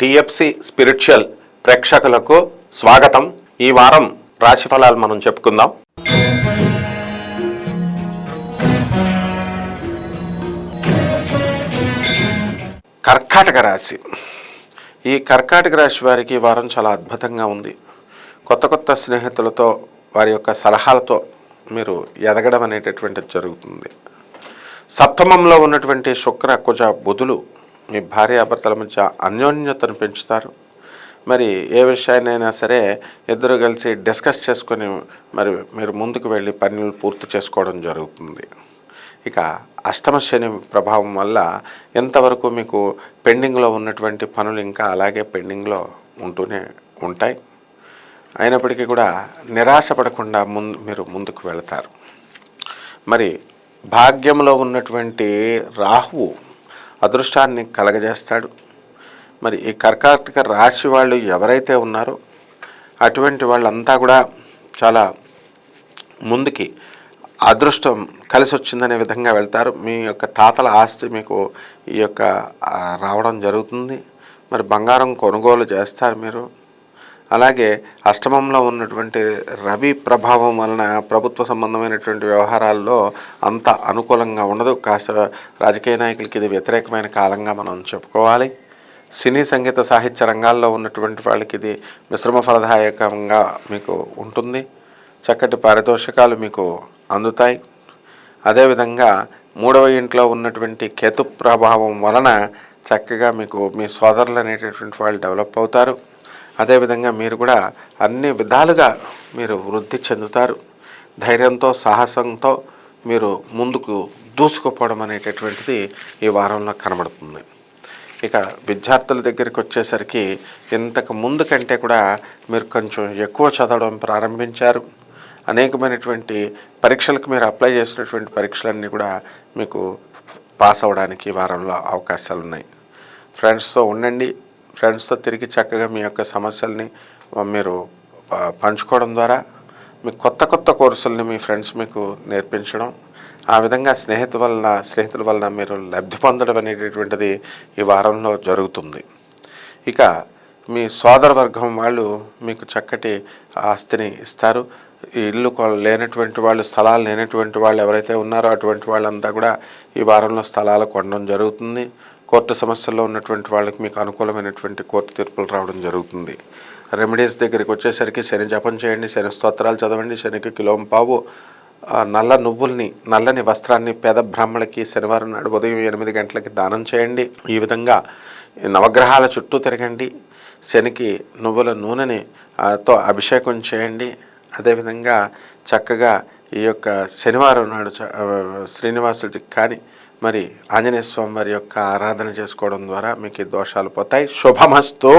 TFC spiritual ప్రేక్షకులకు స్వాగతం. ఈ వారం రాశి ఫలాలు మనం చెప్పుకుందాం. కర్కాటక రాశి. ఈ కర్కాటక రాశి వారికి ఈ వారం చాలా అద్భుతంగా ఉంది. కొత్త కొత్త స్నేహితులతో వారి యొక్క సలహాలతో మీరు ఎదగడం అనేటటువంటిది జరుగుతుంది. సప్తమంలో ఉన్నటువంటి శుక్ర కుజ బుధులు మీ భార్యాభర్తల మధ్య అన్యోన్యతను పెంచుతారు. మరి ఏ విషయాన్నైనా సరే ఇద్దరు కలిసి డిస్కస్ చేసుకొని మరి మీరు ముందుకు వెళ్ళి పనులు పూర్తి చేసుకోవడం జరుగుతుంది. ఇక అష్టమ శని ప్రభావం వల్ల ఎంతవరకు మీకు పెండింగ్లో ఉన్నటువంటి పనులు ఇంకా అలాగే పెండింగ్లో ఉంటూనే ఉంటాయి. అయినప్పటికీ కూడా నిరాశ పడకుండా ముందు మీరు ముందుకు వెళతారు. మరి భాగ్యంలో ఉన్నటువంటి రాహువు అదృష్టాన్ని కలగజేస్తాడు. మరి ఈ కర్కాటక రాశి వాళ్ళు ఎవరైతే ఉన్నారో అటువంటి వాళ్ళంతా కూడా చాలా ముందుకి అదృష్టం కలిసి వచ్చిందనే విధంగా వెళ్తారు. మీ యొక్క తాతల ఆస్తి మీకు ఈ యొక్క రావడం జరుగుతుంది. మరి బంగారం కొనుగోలు చేస్తారు మీరు. అలాగే అష్టమంలో ఉన్నటువంటి రవి ప్రభావం వలన ప్రభుత్వ సంబంధమైనటువంటి వ్యవహారాల్లో అంత అనుకూలంగా ఉండదు. కాస్త రాజకీయ నాయకులకి ఇది వ్యతిరేకమైన కాలంగా మనం చెప్పుకోవాలి. సినీ సంగీత సాహిత్య రంగాల్లో ఉన్నటువంటి వాళ్ళకి ఇది మిశ్రమ ఫలదాయకంగా మీకు ఉంటుంది. చక్కటి పారితోషికాలు మీకు అందుతాయి. అదేవిధంగా మూడవ ఇంట్లో ఉన్నటువంటి కేతు ప్రభావం వలన చక్కగా మీకు మీ సోదరులు అనేటటువంటి వాళ్ళు డెవలప్ అవుతారు. అదేవిధంగా మీరు కూడా అన్ని విధాలుగా మీరు వృద్ధి చెందుతారు. ధైర్యంతో సాహసంతో మీరు ముందుకు దూసుకుపోవడం అనేటటువంటిది ఈ వారంలో కనబడుతుంది. ఇక విద్యార్థుల దగ్గరికి వచ్చేసరికి ఇంతకు ముందు కంటే కూడా మీరు కొంచెం ఎక్కువ చదవడం ప్రారంభించారు. అనేకమైనటువంటి పరీక్షలకు మీరు అప్లై చేసినటువంటి పరీక్షలన్నీ కూడా మీకు పాస్ అవ్వడానికి ఈ వారంలో అవకాశాలు ఉన్నాయి ఫ్రెండ్స్తో ఉండండి. ఫ్రెండ్స్తో తిరిగి చక్కగా మీ యొక్క సమస్యల్ని మీరు పంచుకోవడం ద్వారా మీ కొత్త కొత్త కోర్సుల్ని మీ ఫ్రెండ్స్ మీకు నేర్పించడం ఆ విధంగా స్నేహితు వలన స్నేహితుల వలన మీరు లబ్ధి పొందడం అనేటటువంటిది ఈ వారంలో జరుగుతుంది. ఇక మీ సోదర వర్గం వాళ్ళు మీకు చక్కటి ఆస్తిని ఇస్తారు. ఈ ఇల్లు లేనటువంటి వాళ్ళు స్థలాలు లేనటువంటి వాళ్ళు ఎవరైతే ఉన్నారో అటువంటి వాళ్ళంతా కూడా ఈ వారంలో స్థలాలు కొనడం జరుగుతుంది. కోర్టు సమస్యల్లో ఉన్నటువంటి వాళ్ళకి మీకు అనుకూలమైనటువంటి కోర్టు తీర్పులు రావడం జరుగుతుంది. రెమెడీస్ దగ్గరికి వచ్చేసరికి శని జపం చేయండి శని స్తోత్రాలు చదవండి శనికి కిలోం పావు నల్ల నువ్వుల్ని నల్లని వస్త్రాన్ని పేద బ్రాహ్మణులకి శనివారం నాడు ఉదయం ఎనిమిది గంటలకి దానం చేయండి. ఈ విధంగా నవగ్రహాల చుట్టూ తిరగండి. శనికి నువ్వుల నూనెని తో అభిషేకం చేయండి. అదేవిధంగా చక్కగా ఈ యొక్క శనివారం నాడు చ- శ్రీనివాసుడికి కానీ మరి ఆంజనేయ స్వామి వారి యొక్క ఆరాధన చేసుకోవడం ద్వారా మీకు దోషాలు పోతాయి. శుభమస్తు.